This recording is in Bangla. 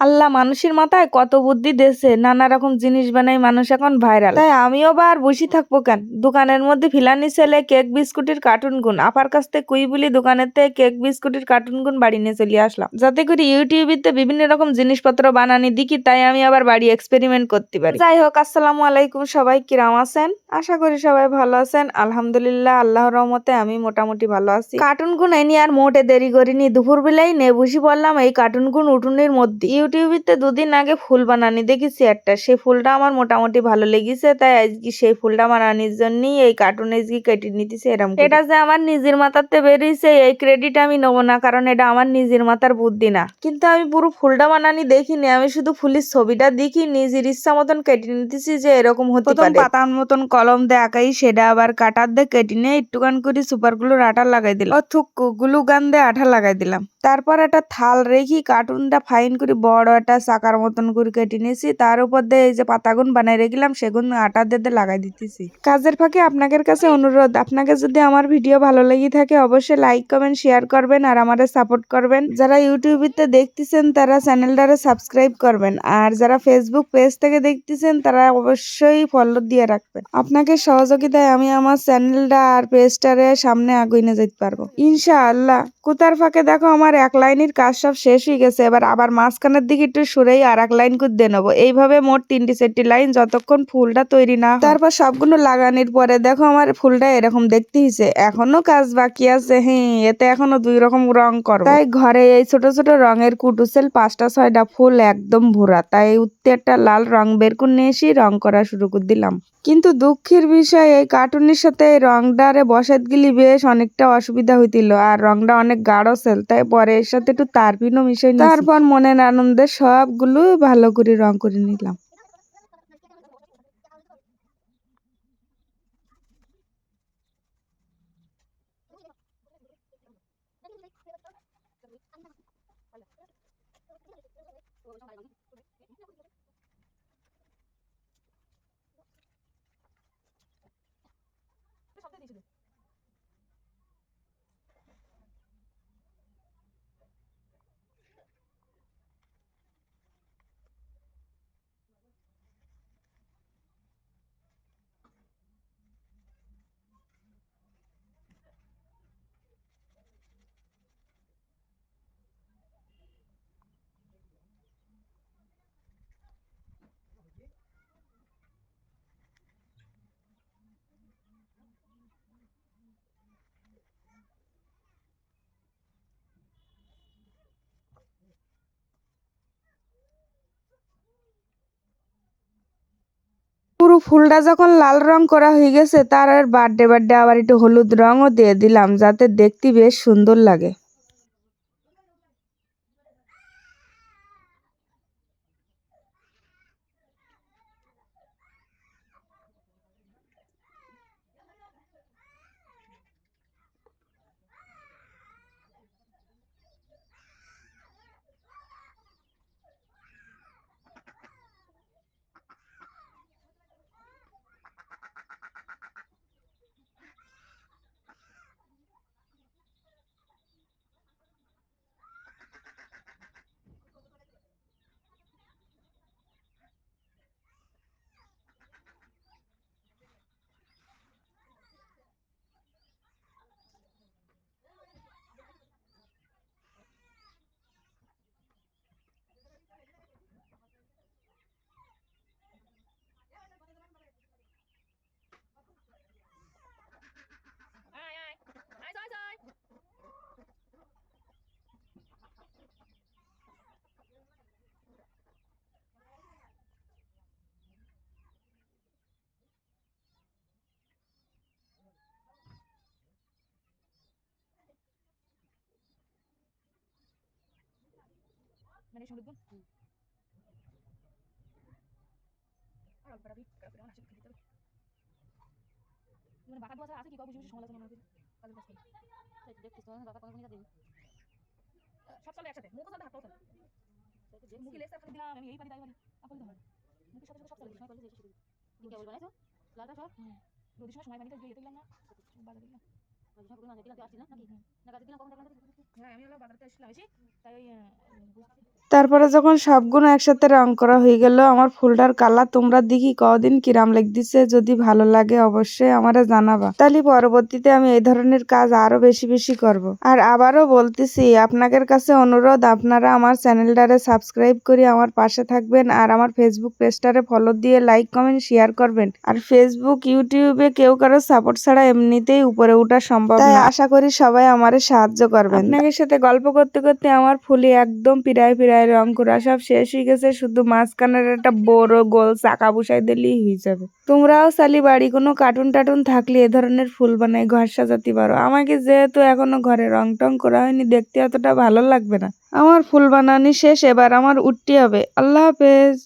আল্লাহ মানুষের মাথায় কত বুদ্ধি দেছে নানা রকম জিনিস বানাই মানুষ এখন ভাইরাল তাই আমিও বা আর বসে থাকব কেন? দোকানের মধ্যে ফিলানি ছেলে কেক, বিস্কুটের কার্টুন গুন আপার কাছ থেকে কুই বলি দোকানের থেকে কেক, বিস্কুটের কার্টুন গুন বাড়ি নিয়ে চলে আসলাম। যাতে করে ইউটিউবিতে বিভিন্ন রকম জিনিসপত্র বানানি দিকি তাই আমি আবার বাড়ি এক্সপেরিমেন্ট করতে পারি। যাই হোক, আসসালামু আলাইকুম সবাই, কিরাম আছেন? আশা করি সবাই ভালো আছেন। আলহামদুলিল্লাহ আল্লাহর রহমতে আমি মোটামুটি ভালো আছি। কার্টুন গুন এনি আর মোটে দেরি করিনি। দুপুর বেলায় নে বসে পড়লাম এই কার্টুন গুন উঠুনের মধ্যে। ইউটিউবিতে দুদিন আগে ফুল বানানি দেখেছি একটা। সেই ফুলটা আমার মোটামুটি ভালো লেগেছে তাই আজকে সেই ফুলটা বানানির জন্যই এই কার্টুন আজকে কেটে নিতেছে এরকম এটা যে আমার নিজের মাথাতে বেরিয়েছে এই ক্রেডিট আমি নেব না কারণ এটা আমার নিজের মাথার বুদ্ধি না। কিন্তু আমি পুরো ফুলটা বানানি দেখিনি আমি শুধু ফুলের ছবিটা দেখি নিজের ইচ্ছা মতন কেটে নিতেছি যে এরকম হতে পারে। পাতার মতন কলম দিয়ে আঁকাই সেটা আবার কাটার দিয়ে কেটে নিয়ে একটুখান করে সুপারগুলোর আঠা লাগাই দিলাম। ও থুক গুলু গান দিয়ে আঠা লাগাই দিলাম। তারপর একটা থাল রেখি কার্টুনটা ফাইন করে বড় একটা চাকার মতন করে কেটে নিয়েছি। তার উপর দিয়ে এই যে পাতাগুন বানাই রেখেছিলাম সেগুন আটা দিয়ে লাগাই দিতেছি। কাজের ফাঁকে আপনাদের কাছে অনুরোধ আপনাকে যদি আমার ভিডিও ভালো লেগে থাকে অবশ্যই লাইক কমেন্ট শেয়ার করবেন আর আমাদের সাপোর্ট করবেন। যারা ইউটিউবিতে দেখতেছেন, তারা চ্যানেলটারে সাবস্ক্রাইব করবেন। আর যারা ফেসবুক পেজ থেকে দেখতেছেন, তারা অবশ্যই ফলো দিয়ে রাখবেন। আপনাকে সহযোগিতায় আমি আমার চ্যানেলটা আর পেজটারে সামনে আগুই নিয়ে যেতে পারব। ইনশাআল্লাহ। কুতার ফাঁকে দেখো আমার এক লাইনের কাজ সব শেষ হয়ে গেছে, এবার আবার মাঝখানের দিকে একটু সরেই আর এক লাইন করে দিয়ে নেব। এইভাবে মোট তিনটি চারটি লাইন যতক্ষণ ফুলটা তৈরি না তারপর সবগুলো লাগানোর পরে দেখো আমার ফুলটা এরকম দেখতে হয়েছে। এখনও কাজ বাকি আছে হ্যাঁ এতে এখনও দুই রকম রং করো তাই ঘরে এই ছোট ছোট রঙের কুটুসেল পাঁচটা ছয়টা ফুল একদম ভরা। তাই উত্তে একটা লাল রং বের করে নিয়ে এসে রং করা শুরু করে দিলাম। কিন্তু দুঃখের বিষয়, এই কার্টুনের সাথে এই রংটারে বসাত গেলি বেশ অনেকটা অসুবিধা হইছিল আর রংটা অনেক গাঢ় সেল, তাই পরে এর সাথে একটু তারপিনও মিশাই নিয়েছি। তারপর মনের আনন্দে সবগুলো ভালো করে রং করে নিলাম ফুলটা যখন লাল রং করা হয়ে গেছে, তার আর বার্থডে বার্থডে আবার একটু হলুদ রঙও দিয়ে দিলাম, যাতে দেখতে বেশ সুন্দর লাগে। মানে সমুদ্র আর অল্প রাখি কারণ আমার আসে খেতে হবে মানে বাঁকা দোয়া আছে কি কবে বেশি সমালোচনা মনে হচ্ছে কাজের কাজ করি তাই তো দেখছিস তোমার বাবা কোনো দিন সব চলে একসাথে মুখও চলবে হাতটাও চলবে মুখে লেস একসাথে দিলাম আমি এই পারি তাই পারি আপনি তো হয় মুখের সাথে সাথে সব চলে সময় করলে এসে শুরু তুমি কেবল বানাইছো লালটা সব রোদির সময় সময় বানিয়ে দিয়ে দিলাম না বাজারে দিলাম রোদির দিলাম তুই আসছিস না নাকি না গাছে দিলাম কখন দেখলাম হ্যাঁ আমি হলো বাজারতে আসলাম এসে তাই তারপরে যখন সবগুলো একসাথে রং করা হয়ে গেল আমার ফুলটার কালার তোমরা দেখি কদিন কিরাম লাগতেছে যদি ভালো লাগে অবশ্যই আমারে জানাবা। তাহলে পরবর্তীতে আমি এই ধরনের কাজ আরও বেশি বেশি করব। আর আবারও বলতেছি আপনাদের কাছে অনুরোধ আপনারা আমার চ্যানেলটারে সাবস্ক্রাইব করে আমার পাশে থাকবেন আর আমার ফেসবুক পেজটারে ফলো দিয়ে লাইক কমেন্ট শেয়ার করবেন। আর ফেসবুক ইউটিউবে কেউ কারও সাপোর্ট ছাড়া এমনিতেই উপরে ওঠা সম্ভব তাই আশা করি সবাই আমারে সাহায্য করবেন। আপনাদের সাথে গল্প করতে করতে আমার ফুলি একদম পিরায় পিরায় রং করা সব শেষ হয়ে গেছে, শুধু মাঝখানের একটা বড় গোল চাকা বসাই দিলেই হয়ে যাবে। তোমরাও সালি বাড়ি কোনো কার্টুন টাটুন থাকলে এ ধরনের ফুল বানাই ঘর সাজাতে পারো। আমাকে যেহেতু এখনও ঘরে রং টং করা হয়নি, দেখতে অতটা ভালো লাগবে না। আমার ফুল বানানি শেষ, এবার আমার উঠতে হবে। আল্লাহ হাফেজ।